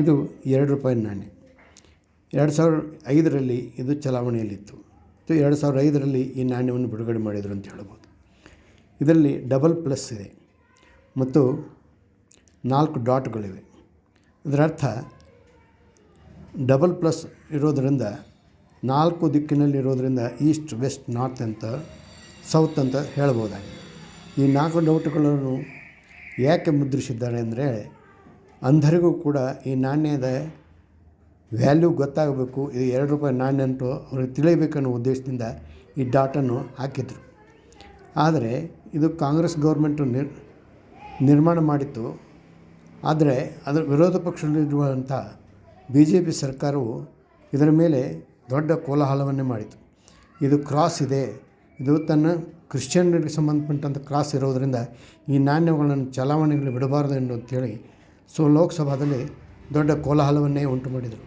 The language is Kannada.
ಇದು ಎರಡು ರೂಪಾಯಿ ನಾಣ್ಯ. ಎರಡು ಸಾವಿರ ಐದರಲ್ಲಿ ಇದು ಚಲಾವಣೆಯಲ್ಲಿತ್ತು. ಮತ್ತು ಎರಡು ಸಾವಿರದ ಐದರಲ್ಲಿ ಈ ನಾಣ್ಯವನ್ನು ಬಿಡುಗಡೆ ಮಾಡಿದರು ಅಂತ ಹೇಳ್ಬೋದು. ಇದರಲ್ಲಿ ಡಬಲ್ ಪ್ಲಸ್ ಇದೆ. ಮತ್ತು ನಾಲ್ಕು ಡಾಟ್ಗಳಿವೆ. ಇದರರ್ಥ ಡಬಲ್ ಪ್ಲಸ್ ಇರೋದರಿಂದ ನಾಲ್ಕು ದಿಕ್ಕಿನಲ್ಲಿ ಇರೋದರಿಂದ ಈಸ್ಟ್, ವೆಸ್ಟ್, ನಾರ್ತ್ ಅಂತ ಸೌತ್ ಅಂತ ಹೇಳ್ಬೋದಾಗಿದೆ. ಈ ನಾಲ್ಕು ಡೌಟ್ಗಳನ್ನು ಯಾಕೆ ಮುದ್ರಿಸಿದ್ದಾರೆ ಅಂದರೆ ಅಂಧರಿಗೂ ಕೂಡ ಈ ನಾಣ್ಯದ ವ್ಯಾಲ್ಯೂ ಗೊತ್ತಾಗಬೇಕು. ಇದು ಎರಡು ರೂಪಾಯಿ ನಾಣ್ಯ ಅಂಟು ಅವ್ರಿಗೆ ತಿಳಿಯಬೇಕನ್ನೋ ಉದ್ದೇಶದಿಂದ ಈ ಡಾಟನ್ನು ಹಾಕಿದರು. ಆದರೆ ಇದು ಕಾಂಗ್ರೆಸ್ ಗೌರ್ಮೆಂಟು ನಿರ್, ನಿರ್ಮಾಣ ಮಾಡಿತ್ತು. ಆದರೆ ಅದರ ವಿರೋಧ ಪಕ್ಷದಲ್ಲಿರುವಂಥ ಬಿ ಜೆ ಪಿ ಸರ್ಕಾರವು ಇದರ ಮೇಲೆ ದೊಡ್ಡ ಕೋಲಾಹಲವನ್ನೇ ಮಾಡಿತು ಇದು ಕ್ರಾಸ್ ಇದೆ. ಇದು ತನ್ನ ಕ್ರಿಶ್ಚಿಯನ್ರಿಗೆ ಸಂಬಂಧಪಟ್ಟಂಥ ಕ್ರಾಸ್ ಇರೋದರಿಂದ ಈ ನಾಣ್ಯಗಳನ್ನು ಚಲಾವಣೆಗಳು ಬಿಡಬಾರ್ದು ಎಂದು ಅಂತೇಳಿ ಸೊ ಲೋಕಸಭಾದಲ್ಲಿ ದೊಡ್ಡ ಕೋಲಾಹಲವನ್ನೇ ಉಂಟು ಮಾಡಿದರು